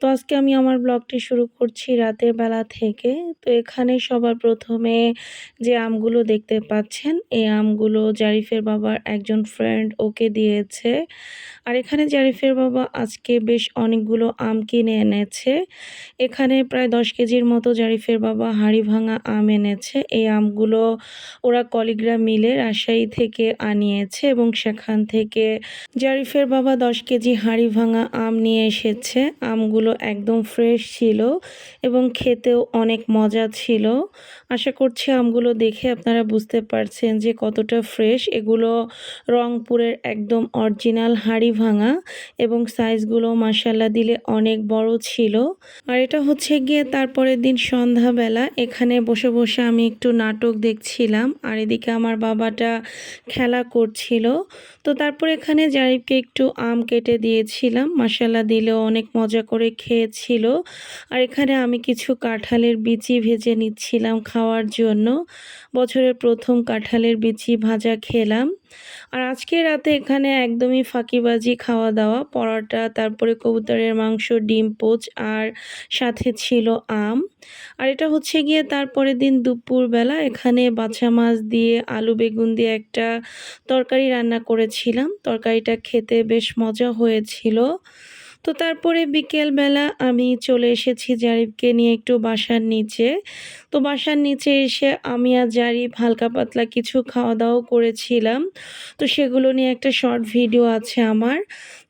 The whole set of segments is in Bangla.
তো আজকে আমি আমার ব্লগটি শুরু করছি রাতের বেলা থেকে। তো এখানে সবার প্রথমে যে আমগুলো দেখতে পাচ্ছেন, এই আমগুলো জারিফের বাবার একজন ফ্রেন্ড ওকে দিয়েছে। আর এখানে জারিফের বাবা আজকে বেশ অনেকগুলো আম কিনে এনেছে। এখানে প্রায় দশ কেজির মতো জারিফের বাবা হাড়ি ভাঙা আম এনেছে। এই আমগুলো ওরা কলিগ্রাম মিলে রাজশাহী থেকে আনিয়েছে এবং সেখান থেকে জারিফের বাবা দশ কেজি হাড়ি ভাঙা আম নিয়ে এসেছে। আমগুলো একদম ফ্রেশ ছিল এবং খেতেও অনেক মজা ছিল। আশা করছি আমগুলো দেখে আপনারা বুঝতে পারছেন যে কতটা ফ্রেশ এগুলো রংপুরের একদম অরিজিনাল হাড়ি ভাঙা এবং সাইজগুলো মাসাল্লা দিলে অনেক বড় ছিল। আর এটা হচ্ছে গিয়ে তারপরের দিন সন্ধ্যাবেলা। এখানে বসে বসে আমি একটু নাটক দেখছিলাম আর এদিকে আমার বাবাটা খেলা করছিল। তো তারপর এখানে জারিফকে একটু আম কেটে দিয়েছিলাম। মাসাল্লা দিলেও অনেক মজা করে খেয়েছিল। আর এখানে আমি কিছু কাঁঠালের বিচি ভেজে নিচ্ছিলাম খাওয়ার জন্য। বছরের প্রথম কাঁঠালের বিচি ভাজা খেলাম। আর আজকে রাতে এখানে একদমই ফাঁকিবাজি খাওয়া দাওয়া পরোটা, তারপরে কবুতরের মাংস, ডিম, পোচ আর সাথে ছিল আম। আর এটা হচ্ছে গিয়ে তারপরের দিন দুপুরবেলা। এখানে বাছা মাছ দিয়ে, আলু বেগুন দিয়ে একটা তরকারি রান্না করেছিলাম। তরকারিটা খেতে বেশ মজা হয়েছিল। তো তারপরে বিকেলবেলা আমি চলে এসেছি জারিফকে নিয়ে একটু বাসার নিচে। তো বাসার নিচে এসে আমি আর জারিফ হালকা পাতলা কিছু খাওয়া দাওয়া করেছিলাম। তো সেগুলো নিয়ে একটা শর্ট ভিডিও আছে আমার।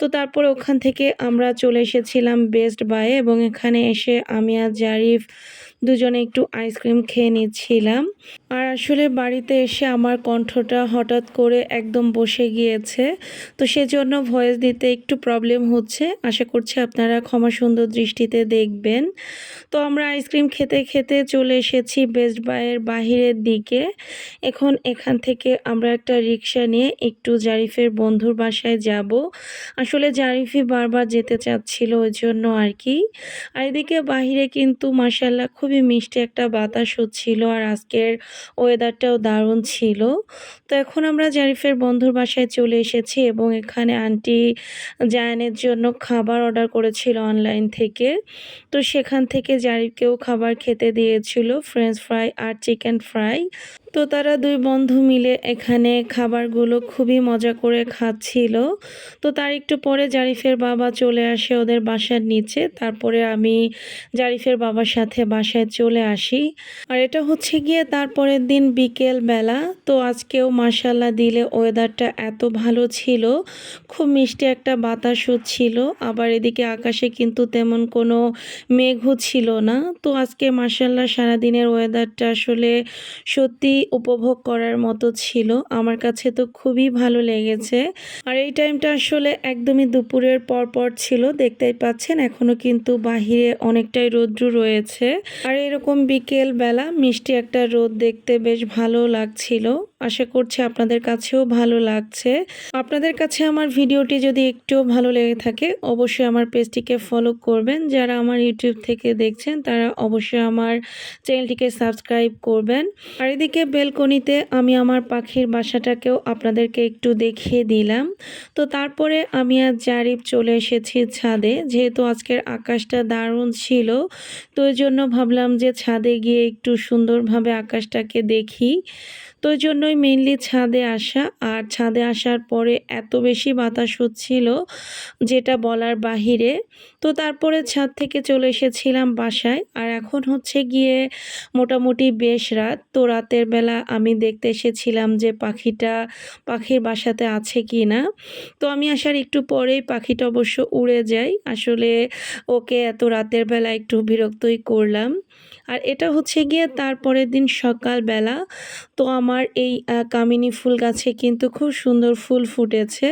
তো তারপরে ওখান থেকে আমরা চলে এসেছিলাম বেস্ট বায়ে এবং এখানে এসে আমি আর জারিফ দুজনে একটু আইসক্রিম খেয়ে নিচ্ছিলাম। আর আসলে বাড়িতে এসে আমার কণ্ঠটা হঠাৎ করে একদম বসে গিয়েছে। তো সেজন্য ভয়েস দিতে একটু প্রবলেম হচ্ছে। আশা করছি আপনারা ক্ষমা সুন্দর দৃষ্টিতে দেখবেন। তো আমরা আইসক্রিম খেতে খেতে চলে এসেছি বেস্ট বাইয়ের বাহিরের দিকে। এখন এখান থেকে আমরা একটা রিক্সা নিয়ে একটু জারিফের বন্ধুর বাসায় যাব। আসলে জারিফি বারবার যেতে চাচ্ছিল ওই জন্য আর কি। আর এদিকে বাহিরে কিন্তু মাসাল্লাহ খুবই মিষ্টি একটা বাতাস হচ্ছিল আর আজকের ওয়েদারটাও দারুণ ছিল। তো এখন আমরা জারিফের বন্ধুর বাসায় চলে এসেছি এবং এখানে আন্টি জায়নের জন্য খাবার অর্ডার করেছিল অনলাইন থেকে। তো সেখান থেকে জারিফকেও খাবার খেতে দিয়েছিল ফ্রেঞ্চ ফ্রাই আর চিকেন ফ্রাই তো তারা দুই বন্ধু মিলে এখানে খাবারগুলো খুবই মজা করে খাচ্ছিল। তো তার একটু পরে জারিফের বাবা চলে আসে ওদের বাসার নিচে। তারপরে আমি জারিফের বাবার সাথে বাসায় চলে আসি। আর এটা হচ্ছে গিয়ে তারপরের দিন বিকেল বেলা। তো আজকেও মাসাল্লা দিলে ওয়েদারটা এত ভালো ছিল। খুব মিষ্টি একটা বাতাসও ছিল আবার এদিকে আকাশে কিন্তু তেমন কোনো মেঘও ছিল না। তো আজকে মাসাল্লাহ সারাদিনের ওয়েদারটা আসলে সত্যি উপভোগ করার মতো ছিল। আমার কাছে তো খুবই ভালো লেগেছে। আর এই টাইমটা আসলে একদমই দুপুরের পরপর পর ছিল, দেখতেই পাচ্ছেন। এখনও কিন্তু বাহিরে অনেকটাই রৌদ্র রয়েছে। আর এরকম বিকেল বেলা মিষ্টি একটা রোদ দেখতে বেশ ভালো লাগছিল। আশা করছি আপনাদের কাছেও ভালো লাগছে। আপনাদের কাছে আমার ভিডিওটি যদি একটু ভালো লেগে থাকে, অবশ্যই আমার পেজটিকে ফলো করবেন। যারা আমার ইউটিউব থেকে দেখছেন, তারা অবশ্যই আমার চ্যানেলটিকে সাবস্ক্রাইব করবেন। আর এদিকে বেলকনিতে আমি আমার পাখির বাসাটাকেও আপনাদেরকে একটু দেখিয়ে দিলাম। তো তারপরে আমি আর জারিফ চলে এসেছি ছাদে। যেহেতু আজকের আকাশটা দারুণ ছিল, তো জন্য ভাবলাম যে ছাদে গিয়ে একটু সুন্দরভাবে আকাশটাকে দেখি। তো ওই জন্যই মেনলি ছাদে আসা। আর ছাদে আসার পরে এত বেশি বাতাস হচ্ছিল যেটা বলার বাহিরে। তো তারপরে ছাদ থেকে চলে এসেছিলাম বাসায়। আর এখন হচ্ছে গিয়ে মোটামুটি বেশ রাত। তো রাতের বেলা আমি দেখতে এসেছিলাম যে পাখিটা, পাখির বাসাতে আছে কি না তো আমি আসার একটু পরেই পাখিটা অবশ্য উড়ে যায়। আসলে ওকে এত রাতের বেলা একটু বিরক্তই করলাম। আর এটা হচ্ছে গিয়ে তারপরের দিন সকালবেলা। তো আমার এই কামিনী ফুল গাছে কিন্তু খুব সুন্দর ফুল ফুটেছে।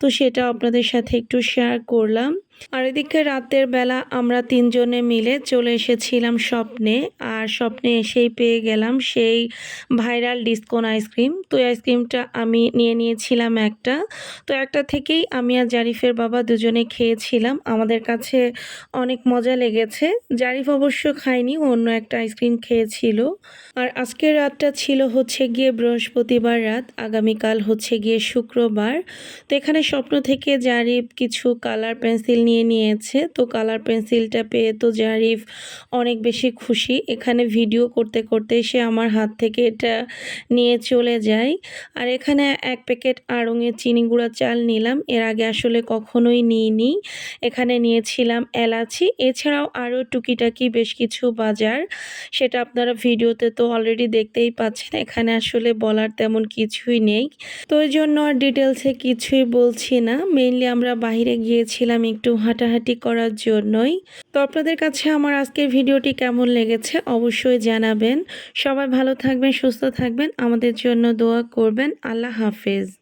তো সেটা আপনাদের সাথে একটু শেয়ার করলাম। আর এদিকে রাতের বেলা আমরা তিনজনে মিলে চলে এসেছিলাম স্বপ্নে, আর স্বপ্নে এসেই পেয়ে গেলাম সেই ভাইরাল ডিসকোন আইসক্রিম। তো আইসক্রিমটা আমি নিয়ে নিয়েছিলাম একটা। তো একটা থেকেই আমি আর জারিফের বাবা দুজনে খেয়েছিলাম। আমাদের কাছে অনেক মজা লেগেছে। জারিফ অবশ্য খায়নি অন্য একটা আইসক্রিম খেয়েছিল। আর আজকের রাতটা ছিল হচ্ছে গিয়ে বৃহস্পতিবার রাত, আগামীকাল হচ্ছে গিয়ে শুক্রবার। তো এখানে স্বপ্ন থেকে জারিফ কিছু কালার পেন্সিল নিয়ে নিয়েছে। তো কালার পেন্সিলটা পেয়ে তো জারিফ অনেক বেশি খুশি। এখানে ভিডিও করতে করতে সে আমার হাত থেকে এটা নিয়ে চলে যায়। আর এখানে এক প্যাকেট আড়ঙের চিনি গুঁড়া চাল নিলাম। এর আগে আসলে কখনোই নিইনি। এখানে নিয়েছিলাম এলাচি। এছাড়াও আরও টুকিটাকি বেশ কিছু বাজার। সেটা আপনারা ভিডিওতে তো অলরেডি দেখতেই পাচ্ছেন। এখানে আসলে বলার তেমন কিছুই নেই। তো ওই জন্য আর ডিটেলসে কিছুই বলছি না। মেইনলি আমরা বাইরে গিয়েছিলাম একটু হাঁটাহাঁটি করার জন্যই। তো আপনাদের কাছে আমার আজকের ভিডিওটি কেমন লেগেছে অবশ্যই জানাবেন। সবাই ভালো থাকবেন, সুস্থ থাকবেন। আমাদের জন্য দোয়া করবেন। আল্লাহ হাফেজ।